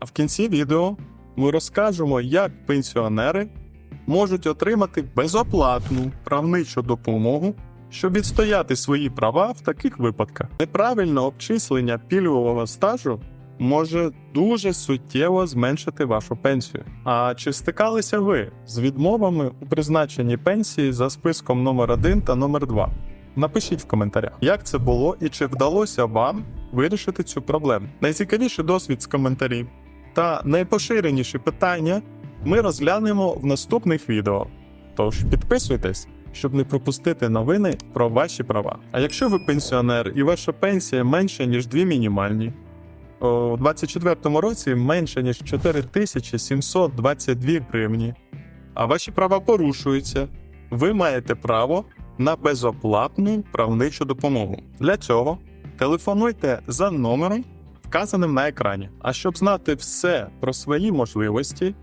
А в кінці відео ми розкажемо, як пенсіонери можуть отримати безоплатну правничу допомогу, щоб відстояти свої права в таких випадках. Неправильне обчислення пільгового стажу може дуже суттєво зменшити вашу пенсію. А чи стикалися ви з відмовами у призначенні пенсії за списком номер 1 та номер 2? Напишіть в коментарях, як це було і чи вдалося вам вирішити цю проблему. Найцікавіший досвід з коментарів та найпоширеніші питання ми розглянемо в наступних відео. Тож підписуйтесь, щоб не пропустити новини про ваші права. А якщо ви пенсіонер і ваша пенсія менша ніж дві мінімальні, у 2024 році менше ніж 4722 гривні, а ваші права порушуються, ви маєте право на безоплатну правничу допомогу. Для цього телефонуйте за номером, вказаним на екрані. А щоб знати все про свої можливості,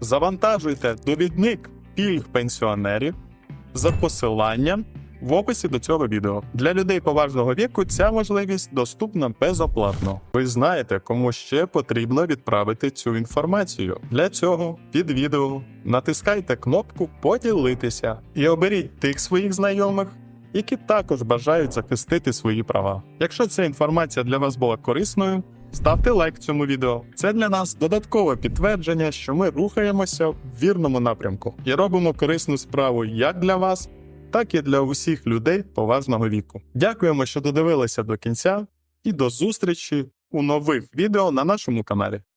завантажуйте довідник пільг пенсіонерів за посиланням в описі до цього відео. Для людей поважного віку ця можливість доступна безоплатно. Ви знаєте, кому ще потрібно відправити цю інформацію. Для цього під відео натискайте кнопку Поділитися і оберіть тих своїх знайомих, які також бажають захистити свої права. Якщо ця інформація для вас була корисною, ставте лайк цьому відео. Це для нас додаткове підтвердження, що ми рухаємося в вірному напрямку і робимо корисну справу як для вас, так і для усіх людей поважного віку. Дякуємо, що додивилися до кінця, і до зустрічі у нових відео на нашому каналі.